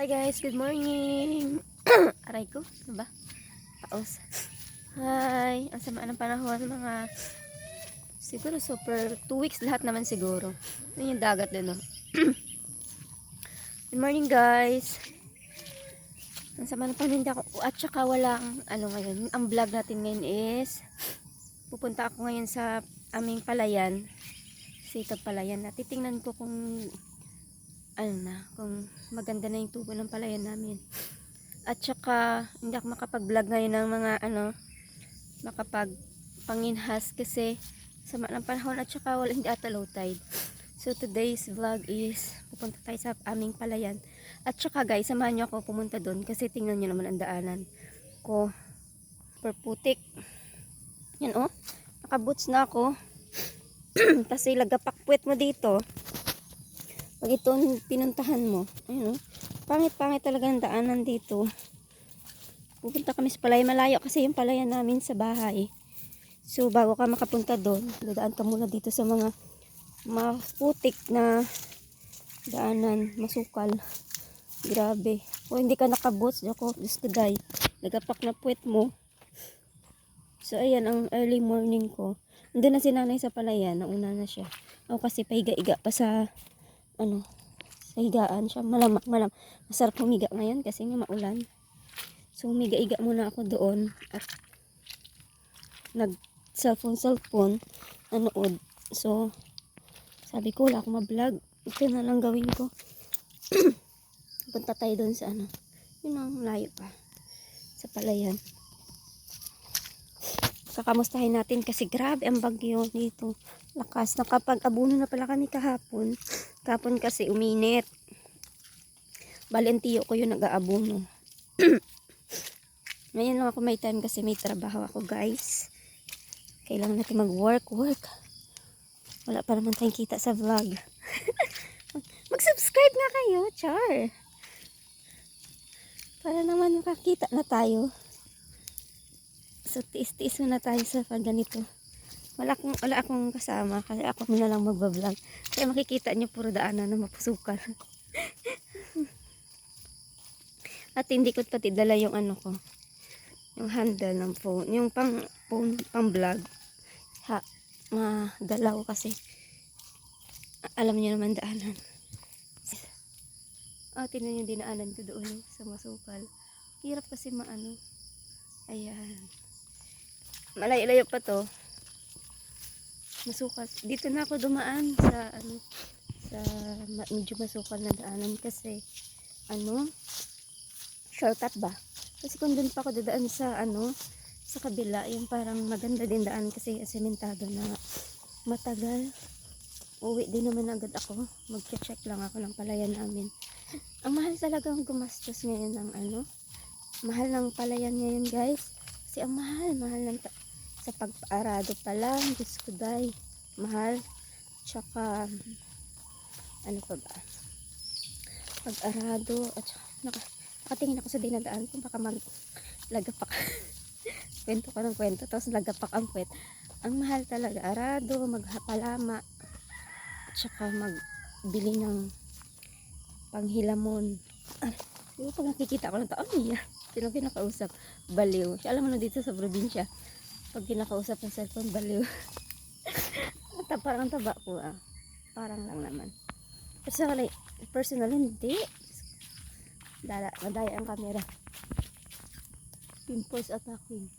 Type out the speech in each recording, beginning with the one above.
Hi guys, good morning. Aray ko, ano ba? Paus. Hi, ang sama ng panahon mga siguro super 2 weeks lahat naman siguro. Yun yung dagat din, no? good morning guys. Ang sama ng panahon hindi ako at saka walang ano ngayon. Ang vlog natin ngayon is pupunta ako ngayon sa aming palayan. Sitag palayan. At titingnan ko kung ano na, kung maganda na yung tubo ng palayan namin. At saka, hindi ako makapag-vlog ngayon ng mga ano, makapag panginhas kasi sama ng panahon at saka wala hindi ata low tide. So today's vlog is pupunta tayo sa aming palayan. At saka guys, samahan niyo ako pumunta doon kasi tingnan niyo naman ang daanan ko. Perputik. Yan oh. Nakaboots na ako. kasi lagapakwet mo dito. Pag ito ang pinuntahan mo, ayun o, pangit-pangit talaga ang daanan dito. Pupunta kami sa palay, malayo kasi yung palayan namin sa bahay. So, bago ka makapunta doon, dadaan ka muna dito sa mga maputik na daanan, masukal. Grabe. Kung hindi ka nakabots, ako, Diyos ko day, nagapak na puwet mo. So, ayan, ang early morning ko. Nandun na si nanay sa palayan, nauna na siya. Ako kasi pahiga-iga pa sa ano, sa higaan siya. Malam, malam. Masarap humiga ngayon kasi nga maulan. So, humiga-iga muna ako doon at nag cellphone cellphone nanood. So, sabi ko wala akong ma-vlog. Ito na lang gawin ko. Punta tayo doon sa ano. Yun ang layo pa. Sa palayan. Kakamustahin natin kasi grabe ang bagyo dito. Lakas. Nakapag-abuno na pala kami kahapon. Kapon kasi uminit. Valentio ko yung nag-aabono. Ngayon lang ako may time kasi may trabaho ako guys. Kailangan natin mag-work, work. Wala pa naman tayong kita sa vlog. Mag-subscribe nga kayo, char. Para naman makakita na tayo. So, tiis-tiis muna tayo sa pag ganito. Wala akong, wala akong kasama kasi ako muna lang magbablog. Kaya makikita niyo puro daanan na mapusukan. At hindi ko pati dala yung ano ko. Yung handle ng phone. Yung pang phone, pang vlog. Ha, magalaw kasi. Alam niyo naman daanan. Oh, tingnan yung dinaanan ko doon sa masukal. Hirap kasi maano. Ayan. Malayo-layo pa to masukal. Dito na ako dumaan sa ano sa medyo masukal na daanan kasi ano shortcut ba? Kasi kung doon pa ako dadaan sa ano sa kabila, yung parang maganda din daan kasi sementado na matagal. Uwi din naman agad ako. Mag-check lang ako ng palayan namin. Ang mahal talagang gumastos ngayon ng ano. Mahal ng palayan ngayon guys. Kasi ang mahal, mahal ng sa pag-arado pa lang, Diyos ko day, mahal. Tsaka, ano pa ba? Pag-arado, at saka, naka, nakatingin ako sa dinadaan kung baka mag lagapak. kwento ko ng kwento, tapos lagapak ang kwet. Ang mahal talaga, arado, maghapalama, at saka magbili ng panghilamon. Ah, Siguro pag nakikita ko ng tao, ay, sino pinakausap? Baliw. Siya alam mo na dito sa probinsya pag kinakausap ng cellphone, baliw. Parang ang taba ko ah. Parang lang naman. Personally, personal hindi. Dala, madaya ang camera. Pimples attacking.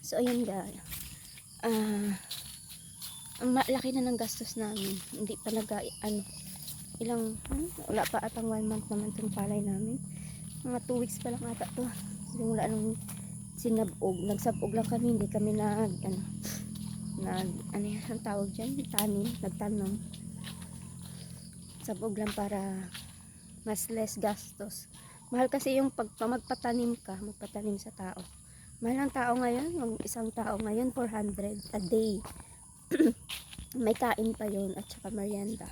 So, ayun guys. Ah, ang malaki na ng gastos namin. Hindi pa nag, ano, ilang, hmm, wala pa atang one month naman itong palay namin. Mga two weeks pa lang ata to. Simula nung sinabog. Nagsabog lang kami, hindi kami nag, ano, nag, ano yan, tawag dyan, tanim, nagtanom. Sabog lang para mas less gastos. Mahal kasi yung pag magpatanim ka, magpatanim sa tao. Mahal ang tao ngayon, yung isang tao ngayon, 400 a day. May kain pa yon at saka merienda.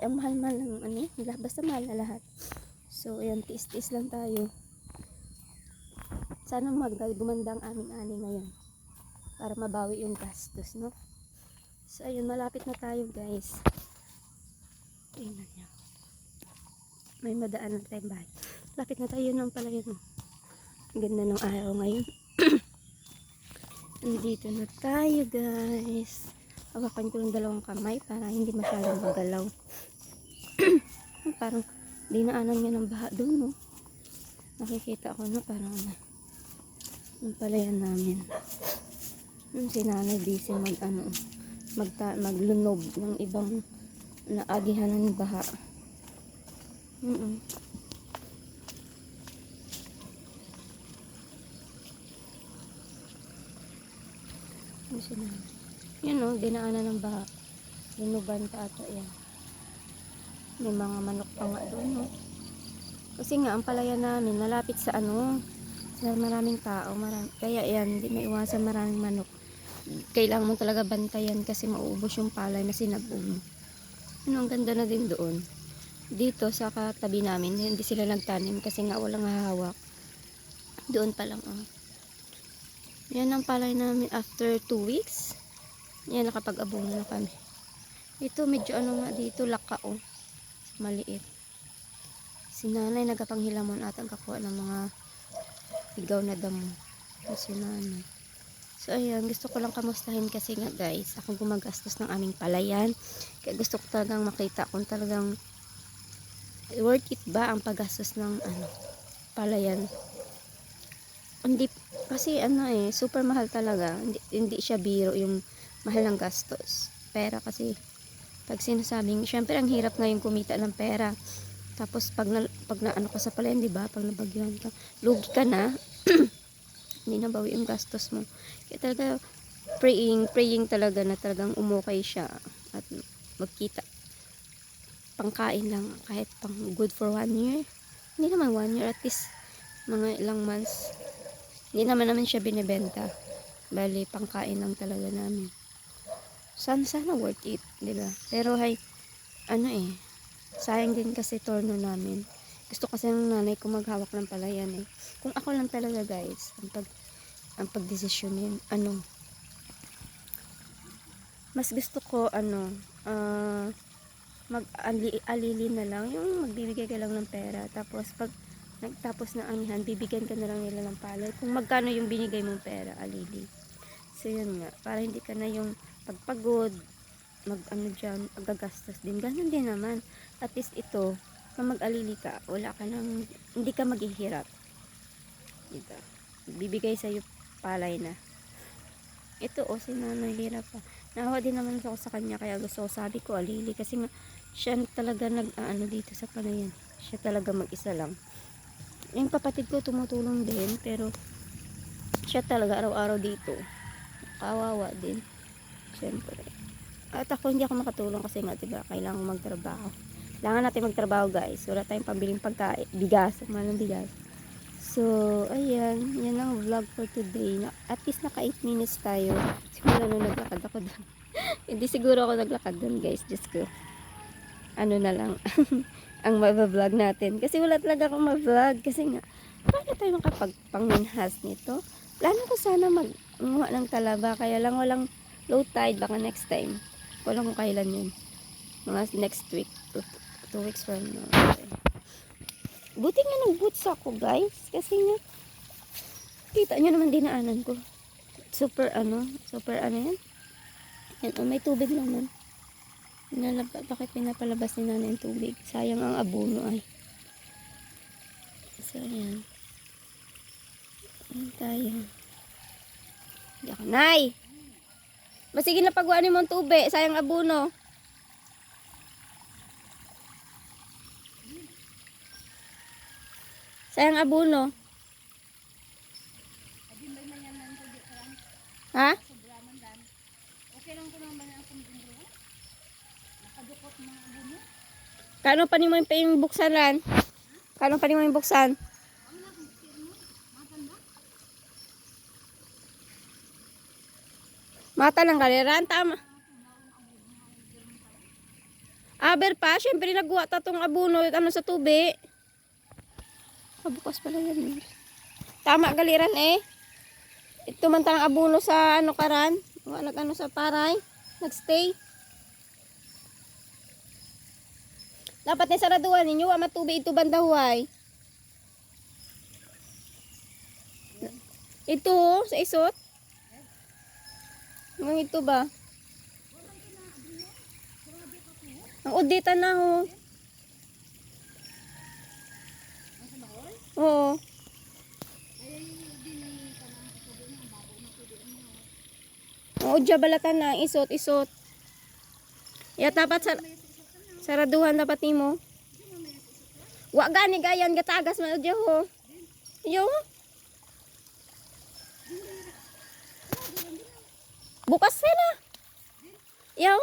Ang mahal-mahal ng ano, basta mahal na lahat. So, ayan, tiis-tiis lang tayo sana mag gumanda ang aming ani ngayon para mabawi yung gastos no so ayun malapit na tayo guys tingnan nyo may madaan na tayong bahay. Lapit na tayo ng pala yun. Ang Ganda ng araw ngayon. Nandito na tayo guys. Hawakan ko yung dalawang kamay para hindi masyadong magalaw. parang dinaanan niya ng baha doon no. Nakikita ko na parang. Yung palayan namin. Yung si nanay busy mag ano, magta, maglunob ng ibang naagihan ng baha. Mm Yung si nanay. Yan o, dinaanan ng baha. Linuban pa ata yan. May mga manok pa nga doon no. Kasi nga, ang palaya namin, malapit sa ano, sa maraming tao. Marami, kaya yan, hindi maiwasan maraming manok. Kailangan mo talaga bantayan kasi mauubos yung palay na sinabog mo. Ano, ang ganda na din doon. Dito sa katabi namin, hindi sila nagtanim kasi nga walang hahawak. Doon pa lang, oh. Yan ang palay namin after 2 weeks. Yan, nakapag-abong na kami. Ito, medyo ano nga dito, laka, oh. Maliit. Si nanay nagapanghilamon at ang kakuha ng mga igaw na damo. Ito si nanay. So, ayan, gusto ko lang kamustahin kasi nga guys, akong gumagastos ng aming palayan. Kaya gusto ko talagang makita kung talagang worth it ba ang paggastos ng ano, palayan. Hindi, kasi ano eh, super mahal talaga. Hindi, hindi siya biro yung mahal ng gastos. Pera kasi, pag sinasabing, syempre ang hirap ngayon kumita ng pera. Tapos pag pag na ano ka sa palayan, di ba? Pag nabagyan ka, lugi ka na. hindi na bawi yung gastos mo. Kaya talaga, praying, praying talaga na talagang umukay siya at magkita. Pangkain lang, kahit pang good for one year. Hindi naman one year, at least mga ilang months. Hindi naman naman siya binibenta. Bali, pangkain lang talaga namin. Sana, sana worth it, di ba? Pero hay, ano eh, sayang din kasi torno namin. Gusto kasi ng nanay ko maghawak ng palayan eh. Kung ako lang talaga guys, ang pag ang pagdesisyonin, ano, mas gusto ko, ano, ah, mag-alili na lang, yung magbibigay ka lang ng pera, tapos pag nagtapos na anihan, bibigyan ka na lang nila ng palay. Kung magkano yung binigay mong pera, alili. So, yun nga, para hindi ka na yung pagpagod, mag ano dyan, gagastos din. Ganun din naman. At least ito, kung mag-alili ka, wala ka nang, hindi ka maghihirap. Diba? Bibigay sa'yo palay na. Ito, o, si nanay hirap pa. Nahawa din naman ako sa kanya, kaya gusto ko sabi ko, alili. Kasi nga, siya talaga nag, ano dito sa palayan. Siya talaga mag-isa lang. Yung kapatid ko tumutulong din, pero siya talaga araw-araw dito. Kawawa din. Siyempre. At ako hindi ako makatulong kasi nga, diba, kailangan magtrabaho. Kailangan natin magtrabaho guys. Wala tayong pambiling pagkain, bigas, mahal ng bigas. So, ayan, yan ang vlog for today. At least naka 8 minutes tayo. Siguro na naglakad ako doon. hindi siguro ako naglakad doon guys. Just ko. Ano na lang. ang mabablog natin. Kasi wala talaga akong ma-vlog. Kasi nga, paano tayo makapagpangminhas nito? Plano ko sana mag-umuha ng talaba. Kaya lang walang low tide. Baka next time. Walang kung kailan yun. Mga next week. Two, two weeks from now. Buti nga nag-boots ako guys. Kasi nga, kita nyo naman dinaanan ko. Super ano, super ano yan. Yan, oh, may tubig naman. Nalaba, bakit pinapalabas ni nanay yung tubig? Sayang ang abono ay. So, ayan. Ayan tayo. Hindi ako, Nay! Masige na pagwaan mo ang tubig. Sayang abono. Sayang abono. Ha? Kano pa ni mo yung buksan ran? Kano pa ni mo yung buksan? Mata lang kaliran, tama. Aber pa, syempre nagwa tong abuno ano sa tubi. Ah, bukas pala yan. eh. Tama galiran eh. Ito man tang abuno sa ano karan. Wa nag ano sa paray. Nagstay. Dapat na saraduhan ninyo, wa matubig ito bandahuay. Ito, oh, sa isot. Ang ito ba? Ang udita na ho. Oo. Oo, dya balatan na. Isot, isot. Ya, dapat sa... Saraduhan dapat nimo. Wa gani gayan gatagas man udyo ho. Yo. Bukas na. Yo.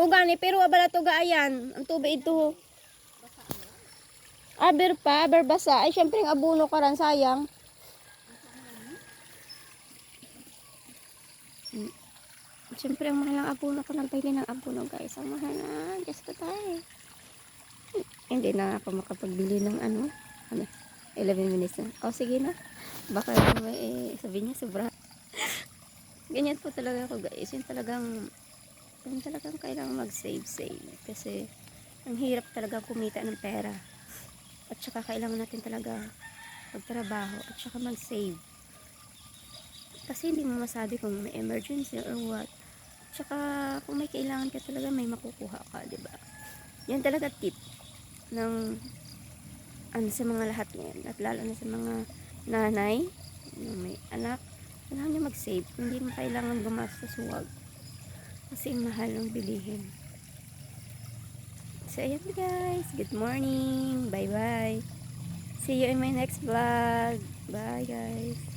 O gani pero wala to gaayan. Ang tubig ito. Aber pa, aber basa. Ay syempre abuno ka ran sayang. Siyempre, ang mahal ang apuno ko ng ng apuno, guys. Ang mahal na. Diyos ko tayo. Hindi na ako makapagbili ng ano. Ano? 11 minutes na. O, sige na. Baka may eh, sabi niya, sobra. Ganyan po talaga ako, guys. Yung talagang, yung talagang kailangan mag-save, save. Kasi, ang hirap talaga kumita ng pera. At saka, kailangan natin talaga magtrabaho. At saka mag-save. Kasi hindi mo masabi kung may emergency or what. Tsaka kung may kailangan ka talaga may makukuha ka, ba? Yan talaga tip ng ano sa mga lahat ngayon at lalo na sa mga nanay na may anak kailangan nyo mag-save hindi mo kailangan gumastos huwag kasi mahal ang bilihin. So ayan guys. Good morning. Bye bye see you in my next vlog. Bye guys